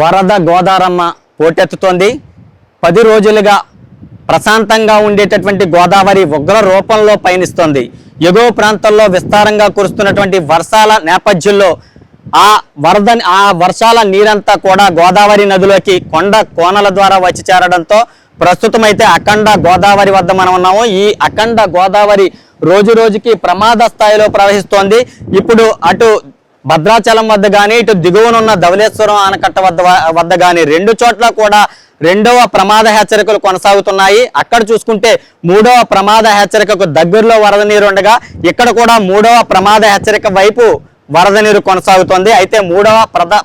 వరద గోదారమ్మ పోటెత్తుతోంది పది రోజులుగా ప్రశాంతంగా ఉండేటటువంటి గోదావరి ఉగ్ర రూపంలో పయనిస్తోంది. ఎగువ ప్రాంతాల్లో విస్తారంగా కురుస్తున్నటువంటి వర్షాల నేపథ్యంలో ఆ వరద ఆ వర్షాల నీరంతా కూడా గోదావరి నదిలోకి కొండ కోనల ద్వారా వచ్చి చేరడంతో ప్రస్తుతం అయితే అఖండ గోదావరి వద్ద మనం ఉన్నాము. ఈ అఖండ గోదావరి రోజు రోజుకి ప్రమాద స్థాయిలో ప్రవహిస్తోంది. ఇప్పుడు అటు భద్రాచలం వద్ద కానీ ఇటు దిగువనున్న ధవళేశ్వరం ఆనకట్ట వద్ద వద్ద కానీ రెండు చోట్ల కూడా రెండవ ప్రమాద హెచ్చరికలు కొనసాగుతున్నాయి. అక్కడ చూసుకుంటే మూడవ ప్రమాద హెచ్చరికకు దగ్గరలో వరద నీరు ఉండగా ఇక్కడ కూడా మూడవ ప్రమాద హెచ్చరిక వైపు వరద నీరు కొనసాగుతోంది. అయితే మూడవ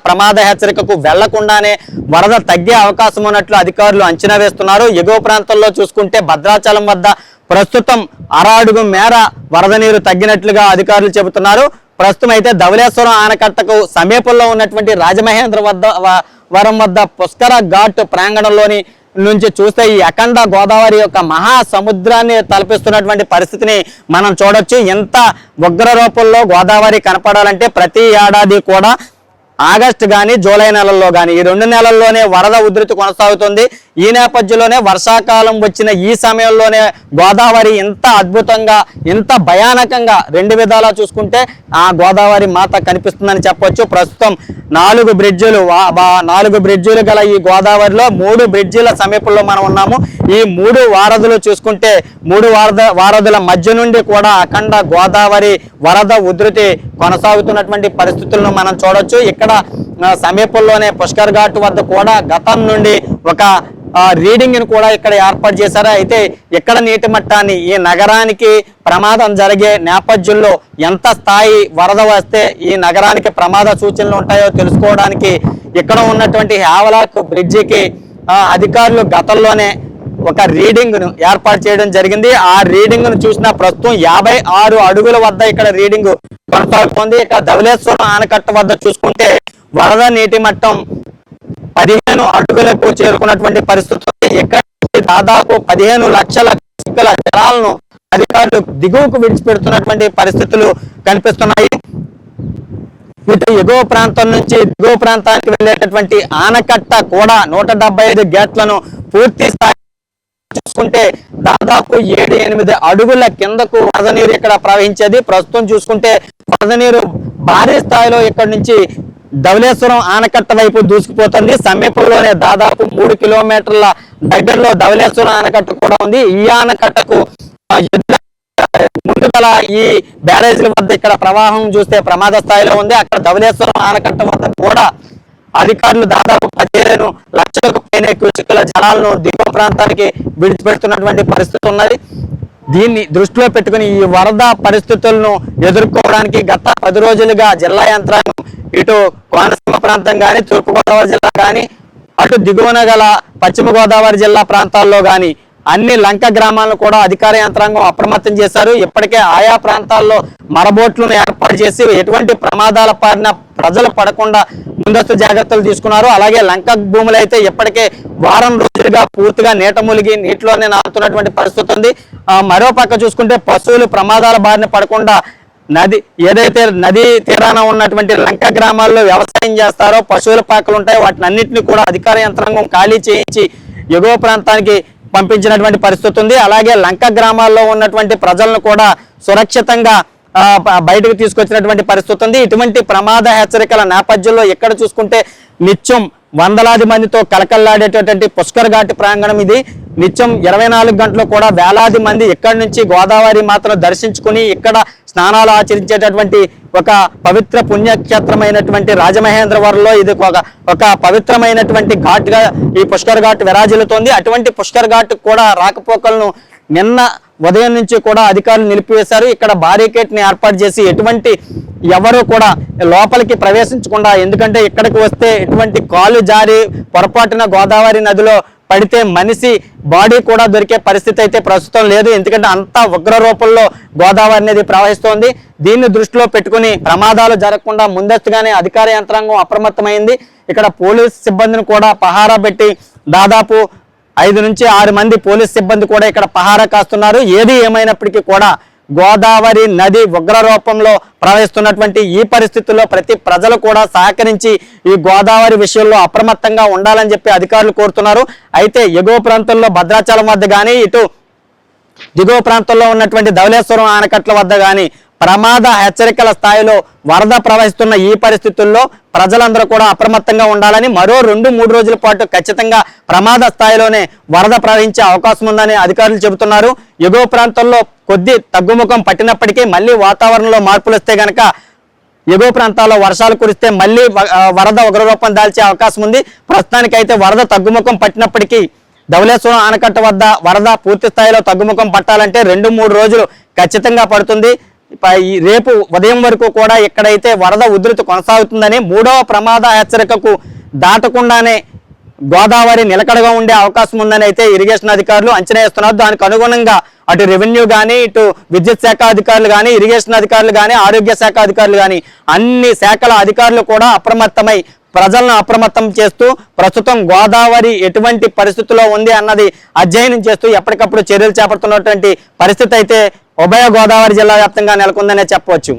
ప్రమాద హెచ్చరికకు వెళ్ళకుండానే వరద తగ్గే అవకాశం ఉన్నట్లు అధికారులు అంచనా వేస్తున్నారు. ఎగువ ప్రాంతంలో చూసుకుంటే భద్రాచలం వద్ద ప్రస్తుతం అర అడుగు మేర వరద నీరు తగ్గినట్లుగా అధికారులు చెబుతున్నారు. ప్రస్తుతం అయితే ధవళేశ్వరం ఆనకట్టకు సమీపంలో ఉన్నటువంటి రాజమహేంద్ర వద్ద వరం వద్ద పుష్కర ఘాట్ ప్రాంగణంలోని నుంచి చూస్తే ఈ అఖండ గోదావరి యొక్క మహా సముద్రాన్ని తలపిస్తున్నటువంటి పరిస్థితిని మనం చూడొచ్చు. ఎంత ఉగ్ర రూపంలో గోదావరి కనపడాలంటే ప్రతి ఏడాది కూడా ఆగస్టు కానీ జూలై నెలల్లో కానీ ఈ రెండు నెలల్లోనే వరద ఉధృతి కొనసాగుతుంది. ఈ నేపథ్యంలోనే వర్షాకాలం వచ్చిన ఈ సమయంలోనే గోదావరి ఇంత అద్భుతంగా ఇంత భయానకంగా రెండు విధాలా చూసుకుంటే ఆ గోదావరి మాత కనిపిస్తుందని చెప్పొచ్చు. ప్రస్తుతం నాలుగు బ్రిడ్జిలు నాలుగు బ్రిడ్జిలు గల ఈ గోదావరిలో మూడు బ్రిడ్జిల సమీపంలో మనం ఉన్నాము. ఈ మూడు వారధులు చూసుకుంటే మూడు వారద వారధుల మధ్య నుండి కూడా అఖండ గోదావరి వరద ఉధృతి కొనసాగుతున్నటువంటి పరిస్థితులను మనం చూడొచ్చు. ఇక్కడ సమీపంలోనే పుష్కర్ ఘాట్ వద్ద కూడా గతం నుండి ఒక రీడింగ్ను కూడా ఇక్కడ ఏర్పాటు చేశారు. అయితే ఇక్కడ నీటి మట్టాన్ని ఈ నగరానికి ప్రమాదం జరిగే నేపథ్యంలో ఎంత స్థాయి వరద వస్తే ఈ నగరానికి ప్రమాద సూచనలు ఉంటాయో తెలుసుకోవడానికి ఇక్కడ ఉన్నటువంటి హేవలాక్ బ్రిడ్జికి అధికారులు గతంలోనే ఒక రీడింగ్ను ఏర్పాటు చేయడం జరిగింది. ఆ రీడింగ్ను చూసిన ప్రస్తుతం యాభై ఆరు అడుగుల వద్ద ఇక్కడ రీడింగ్ కొనసాగుతోంది. ఇక్కడ ధవలేశ్వరం ఆనకట్ట వద్ద చూసుకుంటే వరద నీటి మట్టం పదిహేను అడుగులకు చేరుకున్నటువంటి పరిస్థితుల్లో ఎక్కడ ఇక్కడ దాదాపు పదిహేను లక్షల చిక్కల జలాలను అధికారులు దిగువకు విడిచిపెడుతున్నటువంటి పరిస్థితులు కనిపిస్తున్నాయి. ఇటు ఎగువ ప్రాంతం నుంచి దిగువ ప్రాంతానికి వెళ్ళేటటువంటి ఆనకట్ట కూడా నూట డెబ్బై ఐదు గేట్లను పూర్తి స్థాయి చూసుకుంటే దాదాపు ఏడు ఎనిమిది అడుగుల కిందకు వరద నీరు ఇక్కడ ప్రవహించేది. ప్రస్తుతం చూసుకుంటే వరద నీరు భారీ స్థాయిలో ఇక్కడ నుంచి ధవళేశ్వరం ఆనకట్ట వైపు దూసుకుపోతుంది. సమీపంలోనే దాదాపు మూడు కిలోమీటర్ల దగ్గరలో ధవళేశ్వరం ఆనకట్ట కూడా ఉంది. ఈ ఆనకట్టకు ముందుగల ఈ బ్యారేజీల వద్ద ఇక్కడ ప్రవాహం చూస్తే ప్రమాద స్థాయిలో ఉంది. అక్కడ ధవళేశ్వరం ఆనకట్ట వద్ద కూడా అధికారులు దాదాపు పదిహేను లక్షలకు పైన క్యూసికల జలాలను దిగువ ప్రాంతానికి విడిచిపెడుతున్నటువంటి పరిస్థితి ఉన్నది. దీన్ని దృష్టిలో పెట్టుకుని ఈ వరద పరిస్థితులను ఎదుర్కోవడానికి గత పది రోజులుగా జిల్లా యంత్రాంగం ఇటు కోనసీమ ప్రాంతం కానీ తూర్పుగోదావరి జిల్లా కానీ అటు దిగువన గల పశ్చిమ గోదావరి జిల్లా ప్రాంతాల్లో కానీ అన్ని లంక గ్రామాలను కూడా అధికార యంత్రాంగం అప్రమత్తం చేశారు. ఇప్పటికే ఆయా ప్రాంతాల్లో మరబోట్లను ఏర్పాటు చేసి ఎటువంటి ప్రమాదాల పారిన ప్రజలు పడకుండా ముందస్తు జాగ్రత్తలు తీసుకున్నారు. అలాగే లంక భూములు అయితే ఇప్పటికే వారం రోజులుగా పూర్తిగా నీట ములిగి నీటిలోనే నాటుతున్నటువంటి పరిస్థితి ఉంది. మరో పక్క చూసుకుంటే పశువులు ప్రమాదాల బారిన పడకుండా నది ఏదైతే నదీ తీరాన ఉన్నటువంటి లంక గ్రామాల్లో వ్యవసాయం చేస్తారో పశువుల పాకలు ఉంటాయో వాటిని అన్నింటినీ కూడా అధికార యంత్రాంగం ఖాళీ చేయించి ఎగువ ప్రాంతానికి పంపించినటువంటి పరిస్థితి ఉంది. అలాగే లంక గ్రామాల్లో ఉన్నటువంటి ప్రజలను కూడా సురక్షితంగా బయటకు తీసుకొచ్చినటువంటి పరిస్థితి ఉంది. ఇటువంటి ప్రమాద హెచ్చరికల నేపథ్యంలో ఎక్కడ చూసుకుంటే నిత్యం వందలాది మందితో కలకల్లాడేటటువంటి పుష్కర్ ఘాట్ ప్రాంగణం ఇది. నిత్యం ఇరవై నాలుగు గంటలు కూడా వేలాది మంది ఇక్కడి నుంచి గోదావరి మాతను దర్శించుకుని ఇక్కడ స్నానాలు ఆచరించేటటువంటి ఒక పవిత్ర పుణ్యక్షేత్రమైనటువంటి రాజమహేంద్రవరంలో ఇది ఒక ఒక పవిత్రమైనటువంటి ఘాట్గా ఈ పుష్కర్ ఘాట్ విరాజిల్లుతోంది. అటువంటి పుష్కర్ ఘాట్ కూడా రాకపోకలను నిన్న ఉదయం నుంచి కూడా అధికారులు నిలిపివేశారు. ఇక్కడ బారికేట్ని ఏర్పాటు చేసి ఎటువంటి ఎవరు కూడా లోపలికి ప్రవేశించకుండా ఎందుకంటే ఇక్కడికి వస్తే ఎటువంటి కాలు జారి పొరపాటున గోదావరి నదిలో పడితే మనిషి బాడీ కూడా దొరికే పరిస్థితి అయితే ప్రస్తుతం లేదు. ఎందుకంటే అంత ఉగ్ర రూపంలో గోదావరి అనేది ప్రవహిస్తోంది. దీన్ని దృష్టిలో పెట్టుకుని ప్రమాదాలు జరగకుండా ముందస్తుగానే అధికార యంత్రాంగం అప్రమత్తమైంది. ఇక్కడ పోలీస్ సిబ్బందిని కూడా పహారా పెట్టి దాదాపు ఐదు నుంచి ఆరు మంది పోలీస్ సిబ్బంది కూడా ఇక్కడ పహారా కాస్తున్నారు. ఏది ఏమైనప్పటికీ కూడా గోదావరి నది ఉగ్ర రూపంలో ప్రవహిస్తున్నటువంటి ఈ పరిస్థితుల్లో ప్రతి ప్రజలు కూడా సహకరించి ఈ గోదావరి విషయంలో అప్రమత్తంగా ఉండాలని చెప్పి అధికారులు కోరుతున్నారు. అయితే ఎగువ ప్రాంతంలో భద్రాచలం వద్ద కానీ ఇటు దిగువ ప్రాంతంలో ఉన్నటువంటి ధవలేశ్వరం ఆనకట్ల వద్ద కానీ ప్రమాద హెచ్చరికల స్థాయిలో వరద ప్రవహిస్తున్న ఈ పరిస్థితుల్లో ప్రజలందరూ కూడా అప్రమత్తంగా ఉండాలని మరో రెండు మూడు రోజుల పాటు ఖచ్చితంగా ప్రమాద స్థాయిలోనే వరద ప్రవహించే అవకాశం ఉందని అధికారులు చెబుతున్నారు. ఎగువ ప్రాంతంలో కొద్ది తగ్గుముఖం పట్టినప్పటికీ మళ్ళీ వాతావరణంలో మార్పులు వస్తే గనక ఎగువ ప్రాంతాల్లో వర్షాలు కురిస్తే మళ్ళీ వరద ఉగ్రరూపం దాల్చే అవకాశం ఉంది. ప్రస్తుతానికైతే వరద తగ్గుముఖం పట్టినప్పటికీ ధవలేశ్వరం ఆనకట్ట వద్ద వరద పూర్తి స్థాయిలో తగ్గుముఖం పట్టాలంటే రెండు మూడు రోజులు ఖచ్చితంగా పడుతుంది. రేపు ఉదయం వరకు కూడా ఇక్కడైతే వరద ఉధృతి కొనసాగుతుందని మూడవ ప్రమాద హెచ్చరికకు దాటకుండానే గోదావరి నిలకడగా ఉండే అవకాశం ఉందని అయితే ఇరిగేషన్ అధికారులు అంచనా వేస్తున్నారు. దానికి అనుగుణంగా అటు రెవెన్యూ కానీ ఇటు విద్యుత్ శాఖ అధికారులు కానీ ఇరిగేషన్ అధికారులు కానీ ఆరోగ్య శాఖ అధికారులు కానీ అన్ని శాఖల అధికారులు కూడా అప్రమత్తమై ప్రజలను అప్రమత్తం చేస్తూ ప్రస్తుతం గోదావరి ఎటువంటి పరిస్థితిలో ఉంది అన్నది అధ్యయనం చేస్తూ ఎప్పటికప్పుడు చర్యలు చేపడుతున్నటువంటి పరిస్థితి అయితే ఉభయ గోదావరి జిల్లా వ్యాప్తంగా నెలకొందనే చెప్పవచ్చు.